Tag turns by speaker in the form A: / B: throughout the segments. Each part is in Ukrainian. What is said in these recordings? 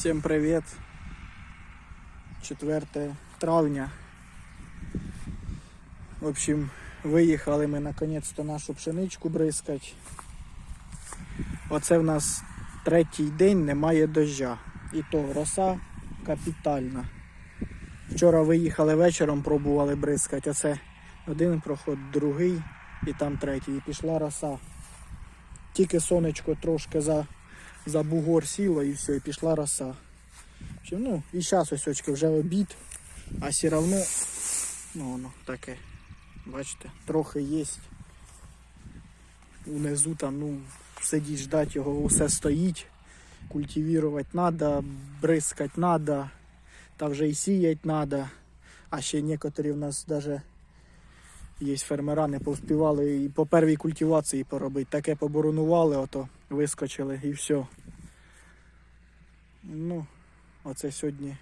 A: Всім привіт. 4 травня. В общем, виїхали ми наконець-то нашу пшеничку бризкать. Оце в нас третій день немає дождя. І то роса капітальна. Вчора виїхали вечором, пробували бризкати. Оце один проход, другий і там третій. І пішла роса. Тільки сонечко трошки за, за бугор сіло і все, і пішла роса. Ну, і зараз ось очки вже обід, а все одно, ну воно таке, бачите, трохи є. Унизу там, ну, сидіть, ждать його, усе стоїть. Культивувати треба, бризкати треба, та вже і сіяти треба. А ще некоторі в нас навіть є фермера, не повспівали і по первій культивації поробити. Таке поборонували, ото вискочили і все. Ну, оце сьогодні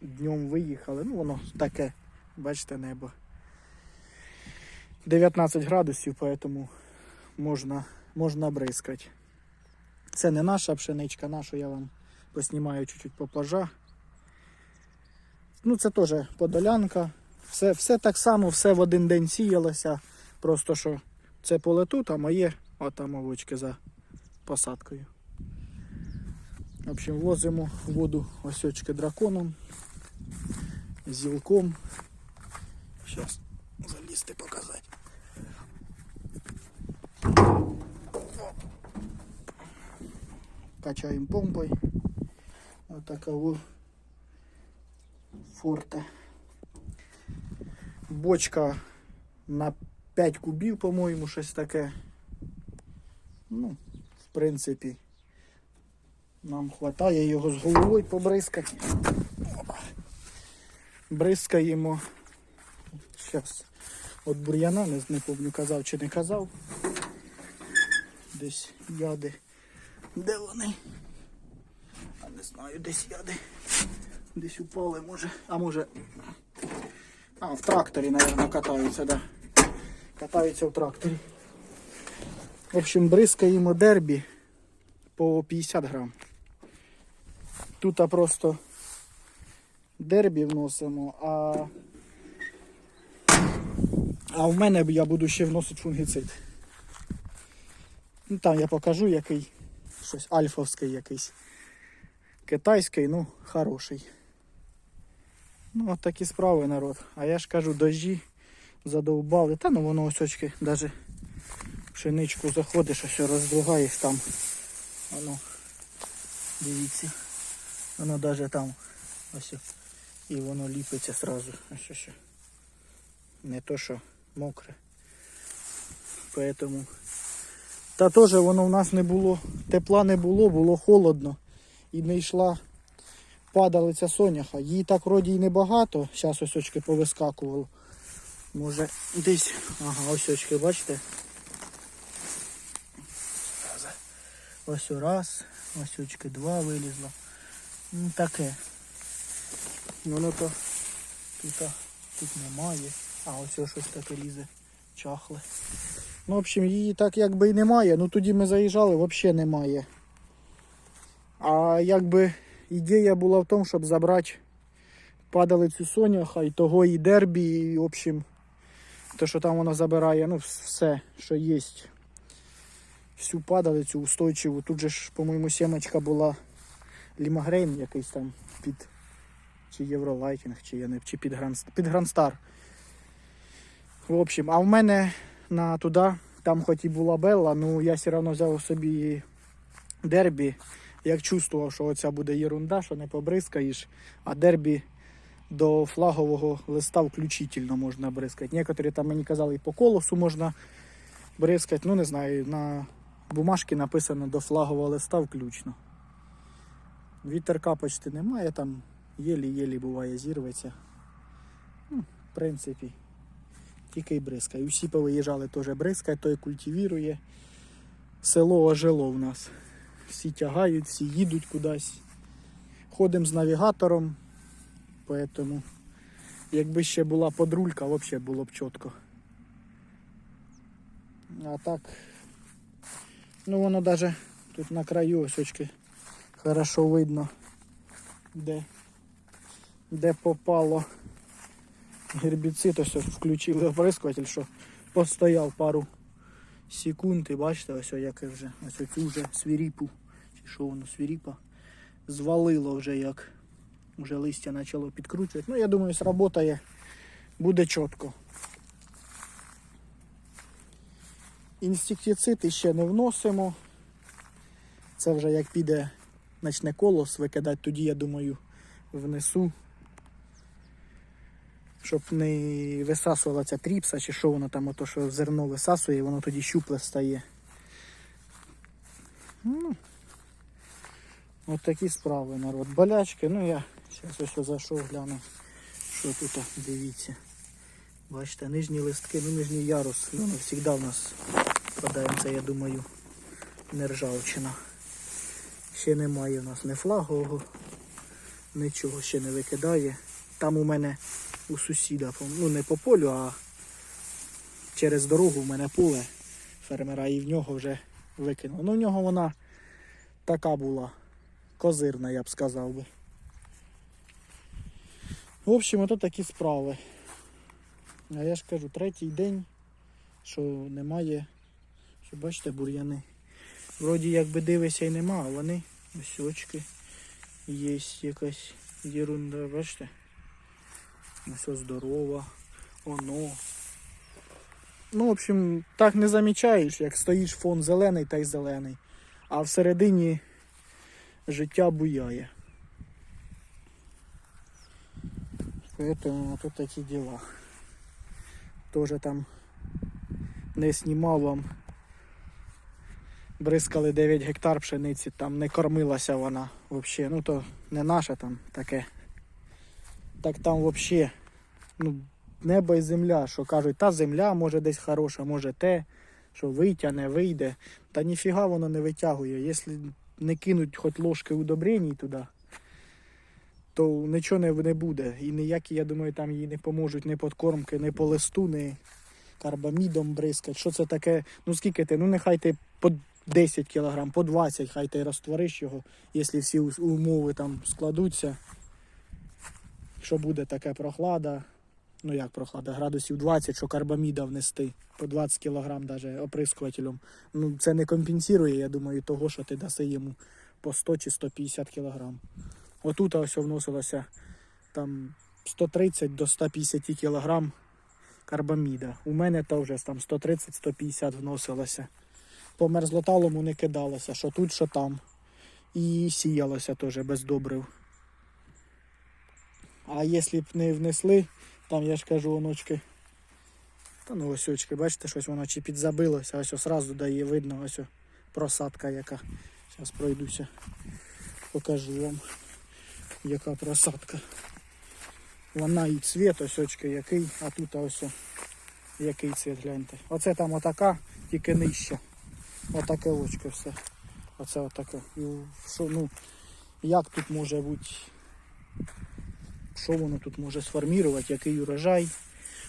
A: днем виїхали. Ну, воно таке, бачите, небо. 19 градусів, поэтому можна, можна бризкати. Це не наша пшеничка, нашу я вам поснімаю чуть-чуть по пожа. Ну, це теж подолянка. Все, все так само, все в один день сіялося. Просто що це поле тут, а моє отам овочки за посадкою. В общем, возимо воду осьочки драконом, зілком. Зараз залізти показати. Качаємо помпою. Отаково форте. Бочка на 5 кубів, по-моєму, щось таке. Ну, в принципі, нам вистачає його з головою побризкати. Бризкаємо. Зараз. От бур'яна, не, не помню, казав чи не казав. Десь яди. Де вони? А не знаю, десь яди. Десь упали, може. А може. А, в тракторі, мабуть, катаються, да. Катаються в тракторі. В общем, бризкаємо дербі по 50 грам. Тут просто дербі вносимо, а, а в мене я буду ще вносити фунгіцид. Ну, там я покажу який. Щось альфовський якийсь. Китайський, ну, хороший. Ну, от такі справи, народ. А я ж кажу, дожді задовбали. Та ну воно ось очки, навіть пшеничку заходиш, ось роздругаєш там. Воно, дивіться. Воно навіть там ось. І воно ліпиться сразу. Ось ось. Не то, що мокре. Поэтому. Та теж воно в нас не було, тепла не було, було холодно. І не йшла падалиця соняха. Її так вроді і небагато. Зараз ось очки повискакувало. Може десь. Ага, ось очки, бачите? Ось раз, ось очки два вилізло. Ну таке. Воно то тут, тут немає. А ось щось таке лізе. Чахле. Ну, в общем, її так якби і немає. Ну тоді ми заїжджали, взагалі немає. А якби ідея була в тому, щоб забрати падалицю соняха і того і дербі, і в общем, те, що там вона забирає, ну, все, що є. Всю падалицю устойчиву. Тут же ж, по-моєму, сімочка була лімагрейн якийсь там під чи Євролайтінг, чи я не чи під, Гран, під Грандстар. В общем, а в мене на туди, там хоч і була Белла, ну я все одно взяв собі дербі. Як чувствував, що оця буде єрунда, що не побризкаєш, а дербі до флагового листа включительно можна бризкати. Некоторі там мені казали, і по колосу можна бризкати. Ну не знаю, на бумажці написано до флагового листа включно. Вітерка почти немає, там єлі-єлі буває зірветься. Ну, в принципі, тільки й бризкає. Усі повиїжджали теж бризкає, той культивірує. Село ожило в нас. Всі тягають, всі їдуть кудись. Ходимо з навігатором, поэтому якби ще була подрулька, взагалі було б чітко. А так, ну воно навіть тут на краю ось очки хорошо видно. де, де попало гербіцид, ось включили оприскуватель, що постояв пару секунд, і бачите, ось яке вже, ось оцю вже свіріпу, чи що воно, свіріпа, звалило вже як, вже листя почало підкручувати. Ну, я думаю, сработає, буде чітко. Інсектицид ще не вносимо. Це вже як піде почне колос викидати, тоді, я думаю, внесу. Щоб не висасувала ця тріпса, чи що воно там, ото що зерно висасує, воно тоді щупле стає. Ну, от такі справи, народ. Болячки, ну я зараз ось зайшов, гляну, що тут, дивіться. Бачите, нижні листки, ну нижній ярус, воно завжди у нас Подається, я думаю, не ржавчина. Ще немає у нас не флагового, нічого ще не викидає. Там у мене у сусіда, ну не по полю, а через дорогу в мене поле фермера і в нього вже викинуло. Ну в нього вона така була, козирна, я б сказав би. В общем, ото такі справи. А я ж кажу, третій день, що немає що бачите, бур'яни. Вроді якби дивишся і нема, а вони ось очки. Є якась ерунда, бачите? Ось здорова. Оно. Ну, в общем, так не замічаєш, як стоїш фон зелений та й зелений. А всередині життя буяє. Поэтому тут такі діла. Тоже там не знімав вам бризкали 9 гектар пшениці, там не кормилася вона взагалі. Ну то не наша там таке. Так там взагалі ну, небо і земля, що кажуть, та земля може десь хороша, може те, що витягне, вийде. Та ніфіга воно не витягує. Якщо не кинуть хоч ложки удобрень туди, то нічого не, не буде. І ніякі, я думаю, там їй не поможуть ні подкормки, ні по листу, ні карбамідом бризкать. Що це таке? Ну скільки ти? Ну нехай ти по 10 кг, по 20 хай ти розтвориш його, якщо всі умови там складуться. Що буде таке прохлада, ну як прохлада, градусів 20, що карбаміда внести по 20 кг навіть оприскувателем. Ну це не компенсує, я думаю, того, що ти даси йому по 100 чи 150 кг. Отут ось вносилося там 130 до 150 кг карбаміда. У мене теж там 130-150 вносилося по мерзлоталому не кидалося, що тут, що там. І сіялося теж без добрив. А якщо б не внесли, там я ж кажу, оночки. Та ну ось очки, бачите, щось воно чи підзабилося, ось одразу дає видно, ось просадка яка. Зараз пройдуся, покажу вам, яка просадка. Вона і цвіт, ось очки який, а тут ось який цвіт, гляньте. Оце там отака, тільки нижча. Отаке очко все. Оце отаке. І що, ну, як тут може бути, що воно тут може сформувати, який урожай.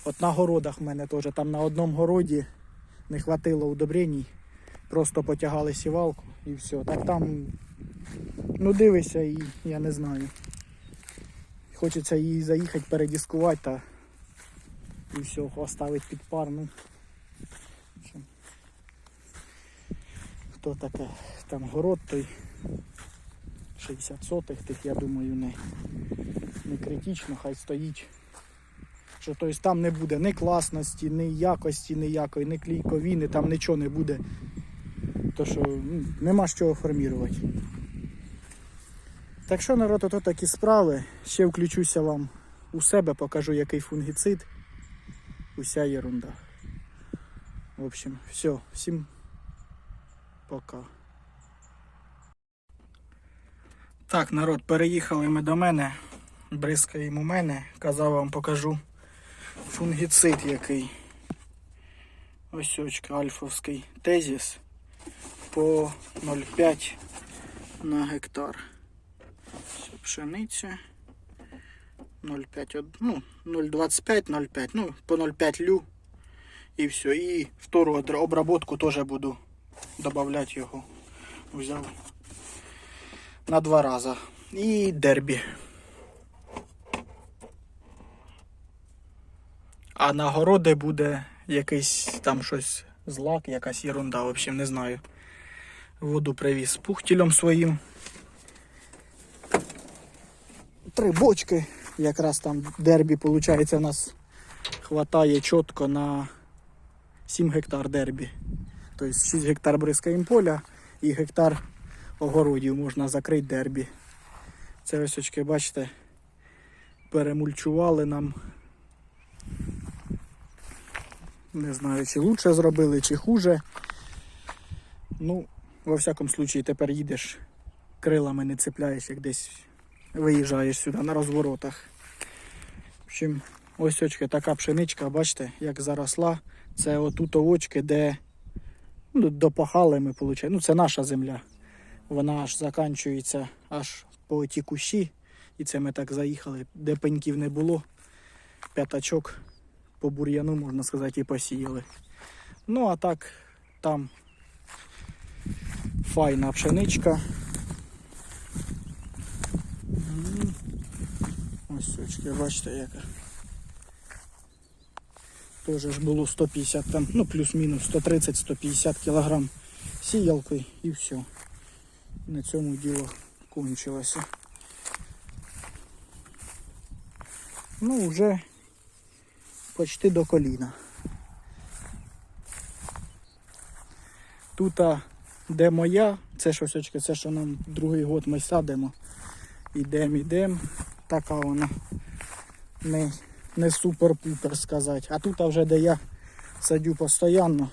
A: От на городах в мене теж, там на одному городі не хватило удобрень, просто потягали сівалку і все. Так там, ну дивися і я не знаю. Хочеться її заїхати, передіскувати та і все, оставити під пар. Ну, хто таке там город той 60 сотих, тих я думаю не, не критично, хай стоїть. Що тобто там не буде ні класності, ні якості ніякої, ні клійковіни, там нічого не буде. То що ну, нема з чого формувати. Так що народ, ото такі справи. Ще включуся вам у себе, покажу який фунгіцид. Уся ерунда. В общем, все, всім Пока. Так, народ, переїхали ми до мене. Бризкаємо мене. Казав вам покажу фунгіцид який. Ось очка альфовський тезіс по 0,5 на гектар. Пшениця. 0,5, ну, 0,25, 0,5, ну, по 0,5 лю. І все. І втору обработку теж буду добавлять його. Взяв на два рази. і дербі. А на городи буде якийсь там щось злак, якась ерунда, в общем, не знаю. Воду привіз пухтілем своїм. Три бочки. Якраз там дербі, виходить, у нас хватає чітко на 7 гектар дербі. Тобто 6 гектар бризкаємо поля і гектар огородів можна закрити дербі. Це ось очки, бачите, перемульчували нам. Не знаю, чи лучше зробили, чи хуже. Ну, во всякому случаї, тепер їдеш, крилами не цепляєш, як десь виїжджаєш сюди на розворотах. В общем, ось очки така пшеничка, бачите, як заросла. Це отут овочки, де ну, допахали ми, виходить. Ну, це наша земля. Вона аж заканчується аж по ті кущі. І це ми так заїхали, де пеньків не було. П'ятачок по бур'яну, можна сказати, і посіяли. Ну, а так, там файна пшеничка. Ось очки, бачите, яка. Тоже ж було 150 там, ну плюс-мінус 130-150 кілограм сіялки і все. На цьому діло кончилося. Ну, вже почти до коліна. Тут, де моя, це очки, це що нам другий год ми садимо. Ідемо, ідемо. Така вона не, не супер-пупер сказати. А тут вже де я садю постійно.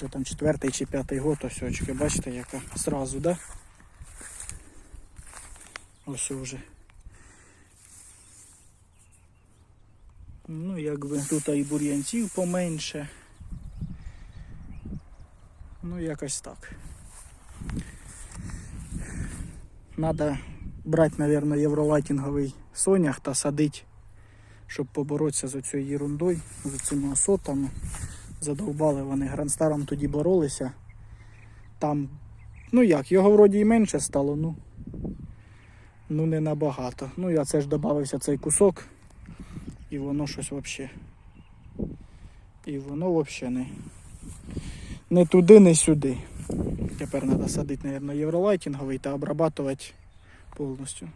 A: Вже там четвертий чи п'ятий год, ось очки, бачите, яка зразу, да? Ось вже. Ну, якби тут і бур'янців поменше. Ну, якось так. Надо брати, мабуть, євролайтінговий сонях та садити, щоб поборотися з цією ерундою, з цими осотами. Задовбали вони грандстаром тоді боролися. Там, ну як, його вроді і менше стало, ну, ну не набагато. Ну я це ж додався цей кусок. І воно щось взагалі. І воно взагалі не, не туди, не сюди. Тепер треба садити, мабуть, євролайтінговий та обрабатувати повністю.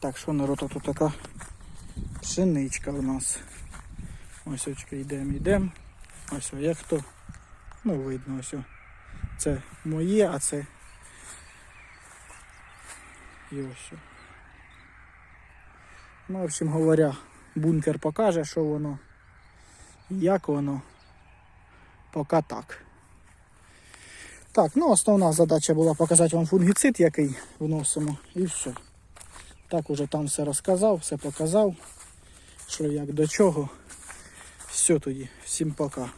A: Так, що народ, тут така пшеничка у нас. Ось очки йдемо, йдемо. Ось о, як то. Ну, видно, ось. о. Це моє, а це. І ось. Ну, в общем говоря, бункер покаже, що воно, як воно. Поки так. Так, ну основна задача була показати вам фунгіцид, який вносимо, і все. Так уже там все розказав, все показав, що як до чого. Все тоді, всім пока.